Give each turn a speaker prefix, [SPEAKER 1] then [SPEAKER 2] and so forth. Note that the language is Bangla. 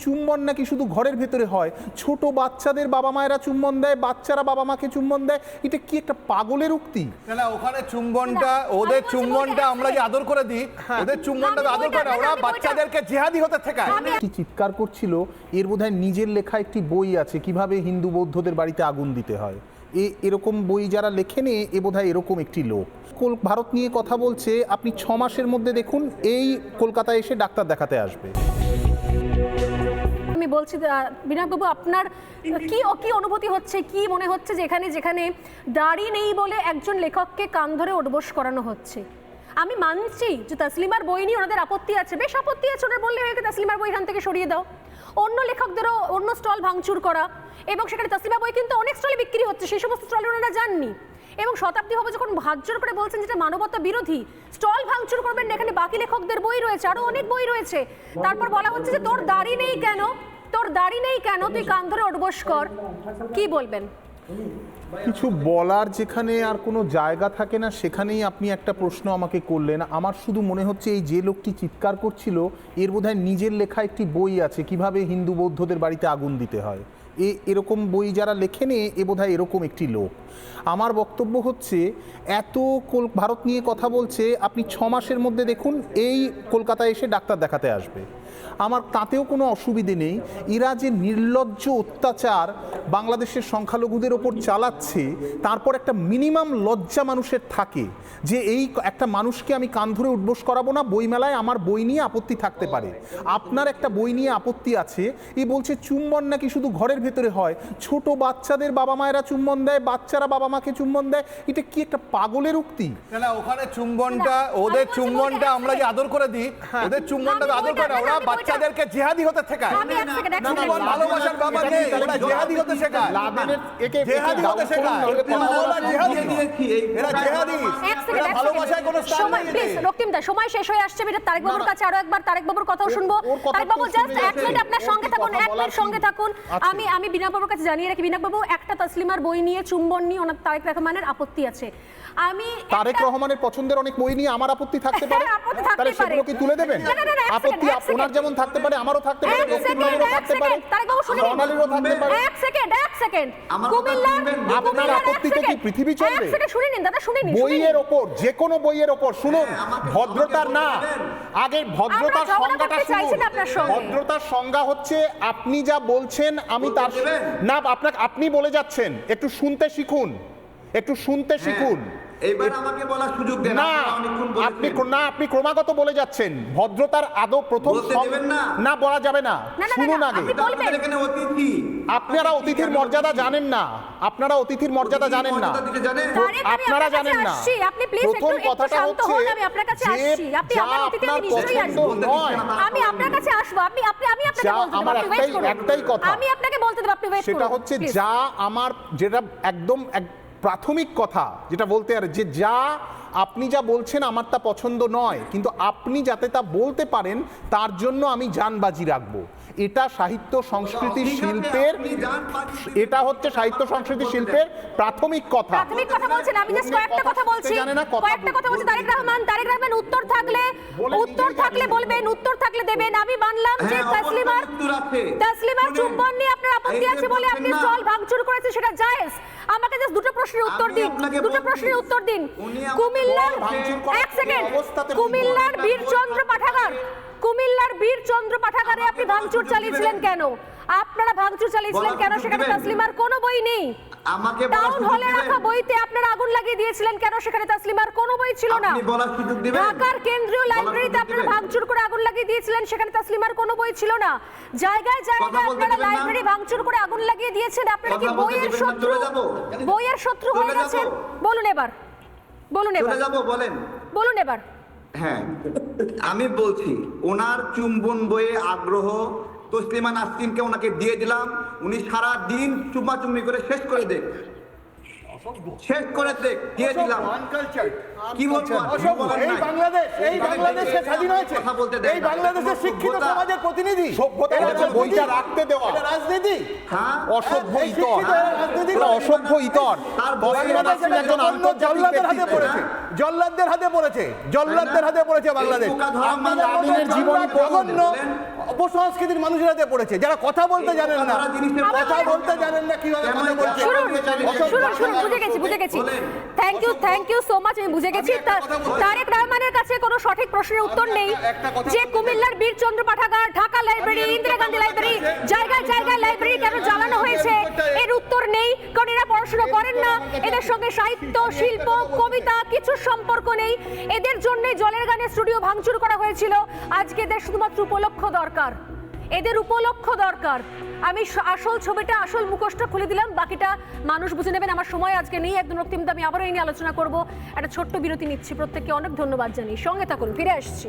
[SPEAKER 1] চুম্বন নাকি শুধু ঘরের ভেতরে হয়? ছোট বাচ্চাদের বাবা মায়েরা চুম্বন দেয় বাচ্চারা বাবা মাকে চুম্বন দেয় এটা কি একটা পাগলের উক্তি?
[SPEAKER 2] না না ওখানে চুম্বনটা ওদের চুম্বনটা আমরা যে আদর করে দিই ওদের চুম্বনটা আদর করে না,
[SPEAKER 3] না,
[SPEAKER 2] ওরা বাচ্চাদেরকে জেহাদি হতে শেখায়
[SPEAKER 3] আমি
[SPEAKER 1] কি চিৎকার করছিল? এর বোধহয় নিজের লেখা একটি বই আছে কীভাবে হিন্দু বৌদ্ধদের বাড়িতে আগুন দিতে হয়? এ এরকম বই যারা লেখে লেখেনে এ বোধহয় এরকম একটি লোক। কোল- ভারত নিয়ে কথা বলছে আপনি ছ মাসের মধ্যে দেখুন এই কলকাতায় এসে ডাক্তার দেখাতে আসবে।
[SPEAKER 3] বলছি বিনায়কবাবু আপনার কি কি অনুভূতি হচ্ছে? কি মনে হচ্ছে যেখানে যেখানে দাড়ি নেই বলে একজন লেখককে কান ধরে উঠবোস করানো হচ্ছে? আমি মানছি যে তাসলিমার বই নিয়ে ওনাদের আপত্তি আছে। বেশ আপত্তি আছে, ওনার বললে হয়ে তাসলিমার বই এখান থেকে সরিয়ে দাও। অন্য লেখকদেরও অন্য স্টল ভাঙচুর করা, এবং সেখানে তাসলিমা বই কিন্তু অনেক স্টলে বিক্রি হচ্ছে, সেই সমস্ত স্টলে ওনারা যাননি। এবং শতাব্দী হবে যখন ভাজ্যর করে বলছেন যেটা মানবতা বিরোধী, স্টল ভাঙচুর করবেন এখানে বাকি লেখকদের বই রয়েছে, আরও অনেক বই রয়েছে। তারপর বলা হচ্ছে যে, তোর দাড়ি নেই কেন? তোর দাড়ি নেই কেন? তুই কান ধরে উঠবোস কর। কি বলবেন?
[SPEAKER 1] কিছু বলার যেখানে আর কোনো জায়গা থাকে না, সেখানেই আপনি একটা প্রশ্ন আমাকে করলেন। আমার শুধু মনে হচ্ছে এই যে লোকটি চিৎকার করছিল, এর বোধহয় নিজের লেখা একটি বই আছে, কীভাবে হিন্দু বৌদ্ধদের বাড়িতে আগুন দিতে হয়। এ এরকম বই যারা লেখেনে, এ বোধহয় এরকম একটি লোক। আমার বক্তব্য হচ্ছে, এত কল, ভারত নিয়ে কথা বলছে, আপনি ছ মাসের মধ্যে দেখুন, এই কলকাতায় এসে ডাক্তার দেখাতে আসবে। আমার তাতেও কোনো অসুবিধে নেই। এরা যে নির্লজ্জ অত্যাচার বাংলাদেশের সংখ্যালঘুদের ওপর চালাচ্ছে তারপর একটা মিনিমাম লজ্জা মানুষের থাকে যে এই একটা মানুষকে আমি কান ধরে উঠবোস করাবো না বইমেলায় আমার বই নিয়ে আপত্তি থাকতে পারে। আপনার একটা বই নিয়ে আপত্তি আছে এই বলছে চুম্বন নাকি শুধু ঘরের ভেতরে হয়। ছোট বাচ্চাদের বাবা মায়েরা চুম্বন দেয় বাচ্চারা বাবা মাকে চুম্বন দেয় এটা কি একটা পাগলের উক্তি?
[SPEAKER 2] না ওখানে চুম্বনটা ওদের চুম্বনটা আমরা যে আদর করে দিই ওদের চুম্বনটা আদর করে ওরা বাচ্চাদেরকে জেহাদি হতে শেখায়।
[SPEAKER 3] আমি এক সেকেন্ড এক
[SPEAKER 2] না, না,
[SPEAKER 3] সেকেন্ড
[SPEAKER 2] ভালোবাসার ব্যাপার নেই ওরা জেহাদি হতে শেখায়।
[SPEAKER 1] লাদেনের একে
[SPEAKER 2] জেহাদি হতে শেখায়। ওরা জেহাদি। এরা জেহাদি।
[SPEAKER 3] এক সেকেন্ড
[SPEAKER 2] এরা ভালোবাসায় কোনো স্থান নেই।
[SPEAKER 3] রক্তিম দা সময় শেষ হয়ে আসছে এটা তারেক বাবুর কাছে আরও একবার তারেক বাবুর কথাও শুনব। তারেক বাবু জাস্ট এক মিনিট আপনার সঙ্গে থাকুন এক মিনিট সঙ্গে থাকুন। আমি আমি বিনা বাবুর কাছে জানিয়ে রাখি বিনা বাবু একটা তাসলিমার বই নিয়ে চুম্বন নিয়ে ওনার তারেক রহমানের আপত্তি আছে। আমি
[SPEAKER 1] তারেক রহমানের পছন্দের অনেক বই নিয়ে আমার আপত্তি থাকতে পারে?
[SPEAKER 3] আপত্তি থাকতে
[SPEAKER 1] তাহলে সেগুলো কি তুলে দেবেন? আপত্তি
[SPEAKER 3] সেকেন্ড,
[SPEAKER 1] যেমন থাকতে পারে আমারও থাকতে পারে
[SPEAKER 3] এক সেকেন্ড, এক
[SPEAKER 1] থাকতে পারে
[SPEAKER 3] সেকেন্ড, বাবু শুনে নিন।
[SPEAKER 1] রণালীরও থাকতে পারে।
[SPEAKER 3] এক সেকেন্ড এক সেকেন্ড কুমিল্লার
[SPEAKER 1] আপনার আপত্তিতে কি পৃথিবী চলবে?
[SPEAKER 3] এক সেকেন্ড শুনে নিন দাদা শুনে নিন
[SPEAKER 1] বইয়ের। ওপর যে কোনো বইয়ের ওপর শুনুন।
[SPEAKER 4] হ্যাঁ,
[SPEAKER 1] ভদ্রতার না। আগে ভদ্রতার সংজ্ঞাটা শুনুন। ভদ্রতার সংজ্ঞা হচ্ছে আপনি যা বলছেন আমি তার না আপনাকে আপনি বলে যাচ্ছেন। একটু শুনতে শিখুন। একটু শুনতে শিখুন।
[SPEAKER 4] এইবার আমাকে বলার সুযোগ দেন
[SPEAKER 1] না। আপনি না আপনি ক্রমাগত বলে যাচ্ছেন। ভদ্রতার আদৌ প্রথম
[SPEAKER 4] বলতে না?
[SPEAKER 1] না বলা যাবে না। শুনুন আগে। আপনারা অতিথির মর্যাদা জানেন না। আপনারা অতিথির মর্যাদা জানেন না।
[SPEAKER 4] জানেন?
[SPEAKER 1] আপনারা জানেন না। প্রথম কথাটা হচ্ছে
[SPEAKER 3] আমি আপনার কাছে
[SPEAKER 1] যে
[SPEAKER 3] আসছি। আপনি
[SPEAKER 1] যা
[SPEAKER 3] আমার অতিথি, আমি
[SPEAKER 1] আপনার
[SPEAKER 3] আসব। আপনি আপনি আমি আপনাকে
[SPEAKER 1] আমার একটাই- একটাই কথা।
[SPEAKER 3] আমি আপনাকে বলতে দেবো। আপনি ওয়েট
[SPEAKER 1] সেটা হচ্ছে যা আমার যেটা একদম এক প্রাথমিক কথা যেটা বলতে আর যে যা আপনি যা বলছেন আমার তা পছন্দ নয় কিন্তু আপনি যাতে তা বলতে পারেন তার জন্য আমি জানবাজি রাখব। এটা সাহিত্য সংস্কৃতি শিল্পের। এটা হচ্ছে সাহিত্য সংস্কৃতি শিল্পের প্রাথমিক কথা।
[SPEAKER 3] প্রাথমিক কথা বলছেন আমি জাস্ট কয়েকটা কথা বলছি। কয়েকটা কথা বলছি।
[SPEAKER 1] বলতে
[SPEAKER 3] তারেক রহমান তারেক রহমান উত্তর থাকলে উত্তর থাকলে বলবেন উত্তর থাকলে দেবেন। আমি মানলাম যে
[SPEAKER 4] হ্যাঁ,
[SPEAKER 3] তাসলিমার তাসলিমার চুম্বন নিয়ে আপনার আপত্তি আছে বলে আপনি স্টল ভাঙচুর করেছেন সেটা জায়েজ। আমাকে জাস্ট দুটো প্রশ্নের উত্তর দিন। দুটো প্রশ্নের উত্তর দিন।
[SPEAKER 4] আমাকে
[SPEAKER 3] কুমিল্লার এক সেকেন্ড কুমিল্লার বীরচন্দ্র পাঠাগার কুমিল্লার বীরচন্দ্র পাঠাগারে আপনি ভাঙচুর চালিয়েছিলেন কেন? আপনারা ভাঙচুর চালিয়েছিলেন কেন? সেখানে তাসলিমার কোনো বই নেই।
[SPEAKER 4] আমাকে
[SPEAKER 3] টাউন হলে। রাখা বইতে আপনারা আগুন লাগিয়ে দিয়েছিলেন কেন? সেখানে তাসলিমার কোনো বই ছিল না।
[SPEAKER 4] আপনি বলার সুযোগ দিবেন।
[SPEAKER 3] ঢাকার কেন্দ্রীয় লাইব্রেরিতে আপনারা ভাঙচুর করে আগুন লাগিয়ে দিয়েছিলেন সেখানে তাসলিমার কোনো বই ছিল না। জায়গায় জায়গায় আপনারা লাইব্রেরি ভাঙচুর করে আগুন লাগিয়ে দিয়েছেন। আপনারা কি বইয়ের শত্রু? বইয়ের শত্রু হয়ে গেছেন? বলুন এবার। বলুন এবার।
[SPEAKER 4] চলে যাব বলেন।
[SPEAKER 3] বলুন এবার।
[SPEAKER 4] হ্যাঁ আমি বলছি ওনার চুম্বন বইয়ে আগ্রহ তসলিমা নাসরিনকে ওনাকে দিয়ে দিলাম। উনি সারা দিন চুম্বাচুম্বি করে শেষ করে দেখ। শেষ করে দেখ দিয়ে দিলাম। কি বলব
[SPEAKER 2] এই বাংলাদেশ এই বাংলাদেশে স্বাধীন হয়েছে।
[SPEAKER 4] কথা বলতে দেয়
[SPEAKER 2] এই বাংলাদেশের শিক্ষিত। সমাজের প্রতিনিধি।
[SPEAKER 1] সভ্যতা বইটা রাখতে দেওয়া।
[SPEAKER 2] এটা রাজনীতি।
[SPEAKER 4] হ্যাঁ?
[SPEAKER 1] অসভ্য ইতর। অসভ্য ইতর। একজন আন্তর্জাতিক
[SPEAKER 2] পড়েছে। জল্লাদদের হাতে পড়েছে জল্লাদদের হাতে পড়েছে বাংলাদেশ। জঘন্য অপসংস্কৃতির মানুষের হাতে পড়েছে যারা কথা বলতে জানেন না কথা
[SPEAKER 4] কথা
[SPEAKER 2] বলতে জানেন না কীভাবে কথা বলছে।
[SPEAKER 3] শুনুন শুনুন শুনুন বুঝে গেছি বুঝে গেছি। Thank you thank you so much আমি বুঝে গেছি। তারেক রহমানের কাছে কোনো সঠিক প্রশ্নের উত্তর নেই। যে কুমিল্লার বীরচন্দ্র পাঠাগার ঢাকা লাইব্রেরি ইন্দিরা গান্ধী লাইব্রেরি জায়গায় জায়গায় লাইব্রেরি কেন জ্বালানো হয়েছে? এর উত্তর নেই, কারণ এরা পড়াশোনা করেন না। এদের সঙ্গে সাহিত্য, শিল্প, কবিতা কিছু সম্পর্ক নেই। এদের জন্য জলের গানে স্টুডিও ভাঙচুর করা হয়েছিল। আজকে এদের শুধুমাত্র উপলক্ষ দরকার। এদের উপলক্ষ দরকার। আমি আসল ছবিটা, আসল মুখোশটা খুলে দিলাম। বাকিটা মানুষ বুঝে নেবেন। আমার সময় আজকে নেই। একদম রক্তিম আমি আবারও এই নিয়ে আলোচনা করব। একটা ছোট্ট বিরতি নিচ্ছি। প্রত্যেককে অনেক ধন্যবাদ জানি সঙ্গে থাকুন, ফিরে আসছি।